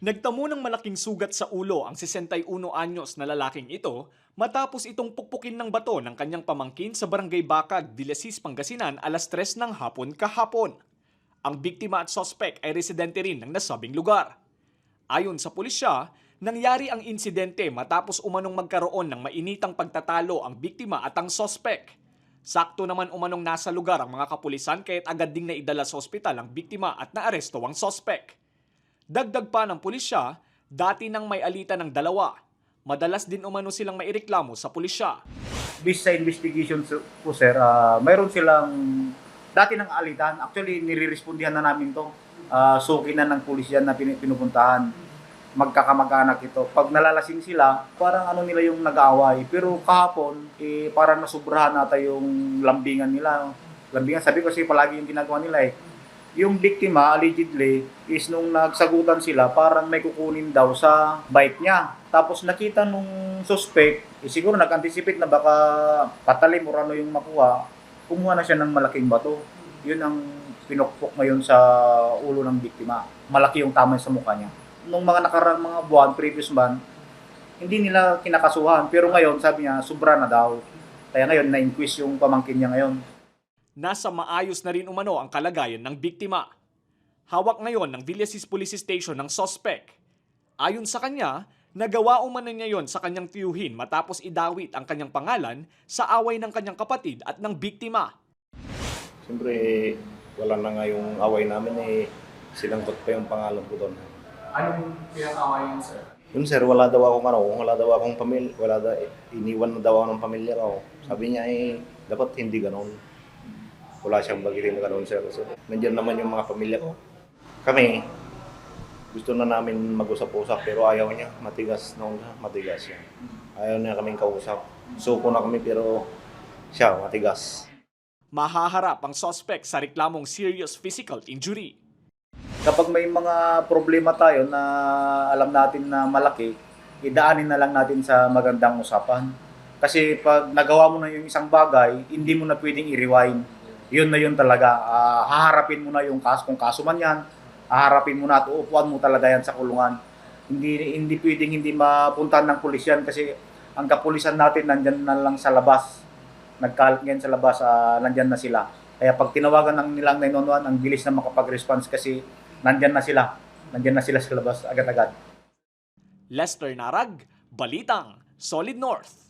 Nagtamo ng malaking sugat sa ulo ang 61 anyos na lalaking ito matapos itong pukpukin ng bato ng kanyang pamangkin sa barangay Bakag, Dilasis, Pangasinan alas 3 ng hapon kahapon. Ang biktima at sospek ay residente rin ng nasabing lugar. Ayon sa pulisya, nangyari ang insidente matapos umanong magkaroon ng mainitang pagtatalo ang biktima at ang sospek. Sakto naman umanong nasa lugar ang mga kapulisan kaya't agad ding naidala sa ospital ang biktima at naaresto ang sospek. Dagdag pa ng pulisya, dati nang may alitan ng dalawa. Madalas din umano silang maireklamo sa pulisya. based sa investigation po sir, ah, mayroon silang dati ng alitan. Actually, nire-respondihan na namin to. Uh, suki na ng pulis yan na pin- pinupuntahan. Magkakamag-anak ito. Pag nalalasing sila, parang ano nila yung nag-aaway. Pero kahapon, eh, parang nasubrahan nata yung lambingan nila. Lambingan, sabi ko kasi palagi yung ginagawa nila eh. Yung biktima, allegedly, is nung nagsagutan sila, parang may kukunin daw sa bike niya. Tapos nakita nung suspect, eh, siguro nag-anticipate na baka patalim o ano yung makuha, kumuha na siya ng malaking bato. Yun ang pinukpok ngayon sa ulo ng biktima. Malaki yung tama sa mukha niya. Nung mga nakarang mga buwan, previous month, hindi nila kinakasuhan. Pero ngayon, sabi niya, sobra na daw. Kaya ngayon, na-inquest yung pamangkin niya ngayon. Nasa maayos na rin umano ang kalagayan ng biktima. Hawak ngayon ng Villasis Police Station ng sospek. Ayon sa kanya, nagawa umano niya yon sa kanyang tiyuhin matapos idawit ang kanyang pangalan sa away ng kanyang kapatid at ng biktima. Siyempre, wala na nga yung away namin eh. Silangkot pa yung pangalan ko doon. Anong pinakawayan, sir? Yun sir, wala daw akong ano, wala daw akong pamilya, wala daw, iniwan na daw ako ng pamilya ko. Sabi niya eh, dapat hindi ganon. Wala siyang bagitin na ganon sir. So, nandiyan naman yung mga pamilya ko. Kami, gusto na namin mag-usap-usap pero ayaw niya, matigas na matigas siya. Ayaw niya kaming kausap. Suko na kami pero siya, matigas. Mahaharap ang sospek sa reklamong serious physical injury. kapag may mga problema tayo na alam natin na malaki, idaanin na lang natin sa magandang usapan. Kasi pag nagawa mo na yung isang bagay, hindi mo na pwedeng i-rewind. Yun na yun talaga. Ah, haharapin mo na yung kaso, kung kaso man yan, haharapin mo na at uupuan mo talaga yan sa kulungan. Hindi hindi pwedeng hindi mapuntahan ng pulis yan kasi ang kapulisan natin nandyan na lang sa labas. Nagkalat ngayon sa labas, ah, nandyan na sila. Kaya pag tinawagan ng nilang 911, ang bilis na makapag-response kasi nandyan na sila. Nandyan na sila sa labas agad-agad. Lester Narag, Balitang, Solid North.